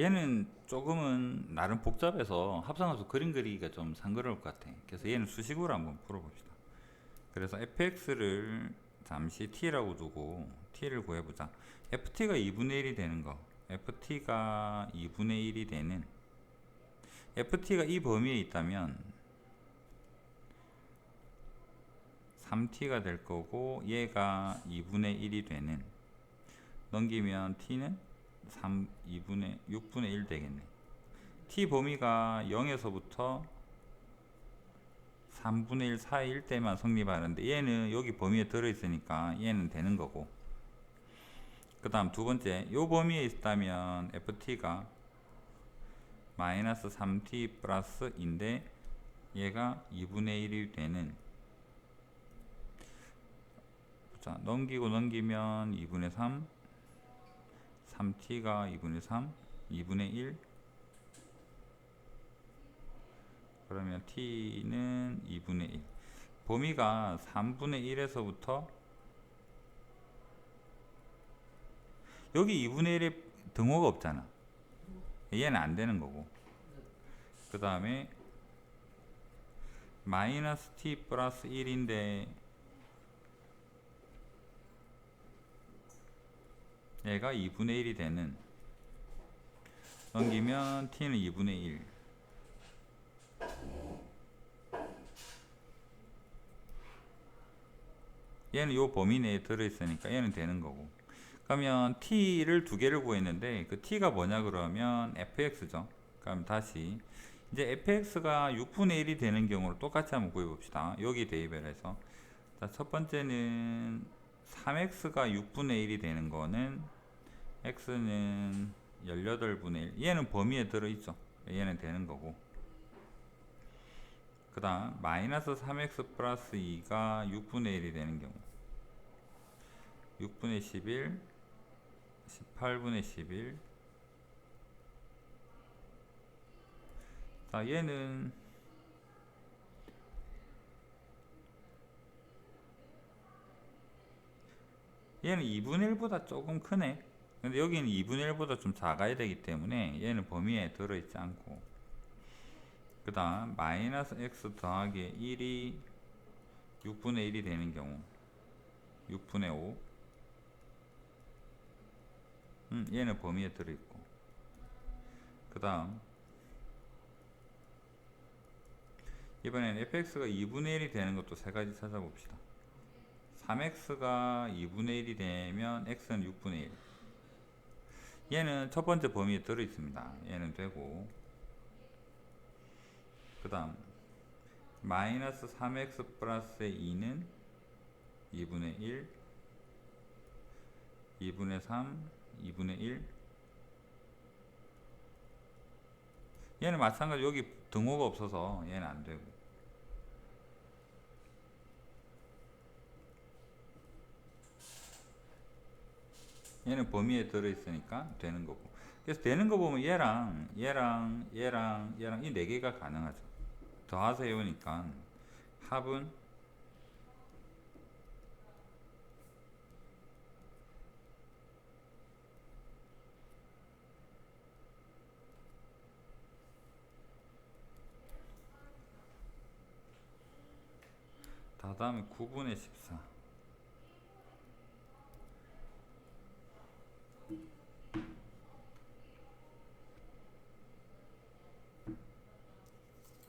얘는 조금은 나름 복잡해서 합성함수 그림 그리기가 좀 상그러울 것 같아. 그래서 얘는 수식으로 한번 풀어봅시다. 그래서 fx를 잠시 t라고 두고 t를 구해보자. ft가 2분의 1이 되는 거. ft가 2분의 1이 되는 ft가 이 범위에 있다면 3t가 될 거고 얘가 2분의 1이 되는 넘기면 t는 3 2분의 6분의 1 되겠네. t 범위가 0에서부터 3분의 1 사이일 때만 성립하는데 얘는 여기 범위에 들어 있으니까 얘는 되는 거고. 그 다음 두 번째 요 범위에 있다면 ft가 마이너스 3t 플러스 인데 얘가 2분의 1이 되는 자 넘기고 넘기면 2분의 3 3t가 2분의 3 2분의 1 그러면 t는 2분의 1 범위가 3분의 1에서부터 여기 2분의 1에 등호가 없잖아. 얘는 안 되는 거고. 그 다음에 마이너스 t 플러스 1인데 얘가 2분의 1이 되는. 넘기면 t는 2분의 1 얘는 요 범위 내에 들어있으니까 얘는 되는 거고. 그러면 t를 두 개를 구했는데 그 t가 뭐냐 그러면 fx죠. 그럼 다시 이제 fx가 6분의 1이 되는 경우를 똑같이 한번 구해봅시다. 여기 대입을 해서. 자, 첫 번째는 3x가 6분의 1이 되는 거는 x는 18분의 1 얘는 범위에 들어있죠. 얘는 되는 거고. 그 다음 마이너스 3x 플러스 2가 6분의 1이 되는 경우. 6분의 11 18분의 11 자, 얘는 얘는 2분의 1보다 조금 크네. 근데 여기는 2분의 1보다 좀 작아야 되기 때문에 얘는 범위에 들어있지 않고. 그 다음 마이너스 x 더하기 1이 6분의 1이 되는 경우. 6분의 5 음, 얘는 범위에 들어있고. 그 다음 이번엔 fx가 2분의 1이 되는 것도 세 가지 찾아봅시다 3x가 2분의 1이 되면 x는 6분의 1 얘는 첫 번째 범위에 들어 있습니다. 얘는 되고. 그 다음 마이너스 3x 플러스의 2는 2분의 1 2분의 3 2분의 1 얘는 마찬가지로 여기 등호가 없어서 얘는 안 되고 얘는 범위에 들어있으니까 되는 거고. 그래서 되는 거 보면 얘랑 얘랑 얘랑 얘랑 이 네 개가 가능하죠. 더하세요니까 합은 다 다음에 9분의 14